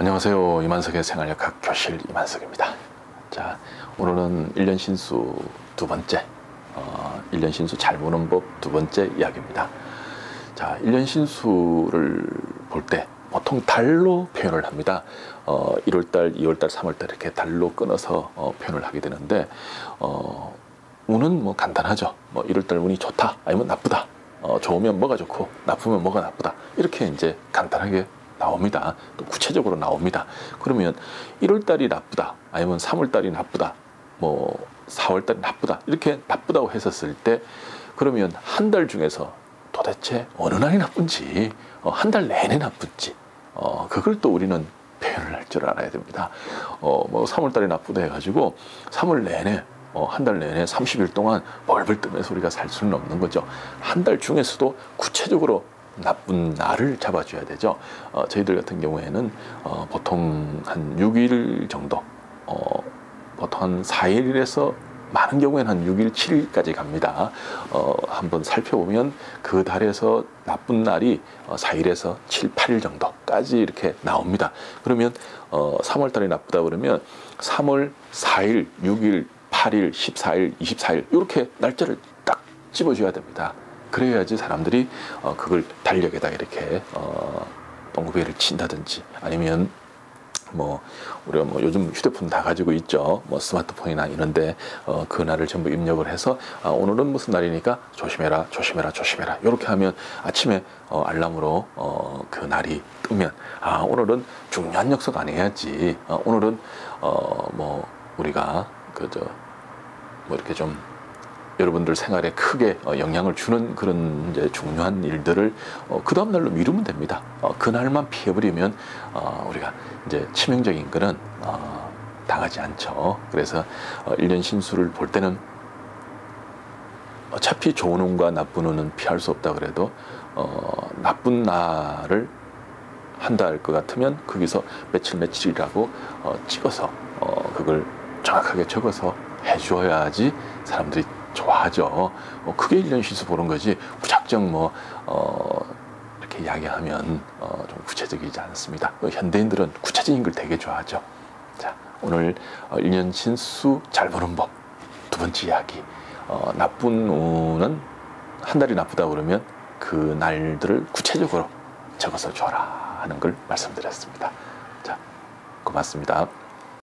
안녕하세요. 이만석의 생활역학 교실 이만석입니다. 자, 오늘은 1년 신수 두 번째, 어, 1년 신수 잘 보는 법 두 번째 이야기입니다. 자, 1년 신수를 볼 때 보통 달로 표현을 합니다. 어, 1월달, 2월달, 3월달 이렇게 달로 끊어서 어, 표현을 하게 되는데, 어, 운은 뭐 간단하죠. 뭐 1월달 운이 좋다, 아니면 나쁘다. 어, 좋으면 뭐가 좋고, 나쁘면 뭐가 나쁘다. 이렇게 이제 간단하게 나옵니다. 또 구체적으로 나옵니다. 그러면 1월 달이 나쁘다. 아니면 3월 달이 나쁘다. 뭐 4월 달이 나쁘다. 이렇게 나쁘다고 했었을 때 그러면 한 달 중에서 도대체 어느 날이 나쁜지 어, 한달 내내 나쁜지 어, 그걸 또 우리는 표현을 할 줄 알아야 됩니다. 어, 뭐 3월 달이 나쁘다 해가지고 3월 내내 어, 한 달 내내 30일 동안 벌벌 뜨면서 우리가 살 수는 없는 거죠. 한 달 중에서도 구체적으로 나쁜 날을 잡아줘야 되죠. 어, 저희들 같은 경우에는 어, 보통 한 6일 정도, 어, 보통 한 4일에서 많은 경우에는 한 6일, 7일까지 갑니다. 어, 한번 살펴보면 그 달에서 나쁜 날이 어, 4일에서 7, 8일 정도까지 이렇게 나옵니다. 그러면 어, 3월 달이 나쁘다 그러면 3월 4일, 6일, 8일, 14일, 24일 이렇게 날짜를 딱 집어줘야 됩니다. 그래야지 사람들이 어, 그걸 달력에다 이렇게 어, 동구배를 친다든지 아니면 뭐 우리가 뭐 요즘 휴대폰 다 가지고 있죠. 뭐 스마트폰이나 이런데 어, 그 날을 전부 입력을 해서 아, 오늘은 무슨 날이니까 조심해라, 조심해라, 조심해라. 이렇게 하면 아침에 어, 알람으로 어, 그 날이 뜨면 아 오늘은 중요한 역석 안 해야지. 어, 오늘은 어, 뭐 우리가 그저 뭐 이렇게 좀 여러분들 생활에 크게 어, 영향을 주는 그런 이제 중요한 일들을 어, 그 다음 날로 미루면 됩니다. 어, 그날만 피해버리면 우리가 이제 치명적인 거는 당하지 않죠. 그래서 1년 신수를 볼 때는 어차피 좋은 운과 나쁜 운은 피할 수 없다 그래도 어, 나쁜 날을 한다 할 것 같으면 거기서 며칠 며칠이라고 어, 찍어서 어, 그걸 정확하게 적어서 해줘야지 사람들이 좋아하죠. 어, 그게 1년 쉬서 보는 거지 무작정 뭐 어, 이렇게 이야기하면 어, 좀 구체적이지 않습니다. 어, 현대인들은 구체적인 걸 되게 좋아하죠. 자, 오늘 어, 1년 신수 잘 보는 법 두 번째 이야기. 어, 나쁜 운은 한 달이 나쁘다 그러면 그 날들을 구체적으로 적어서 줘라 하는 걸 말씀드렸습니다. 자, 고맙습니다.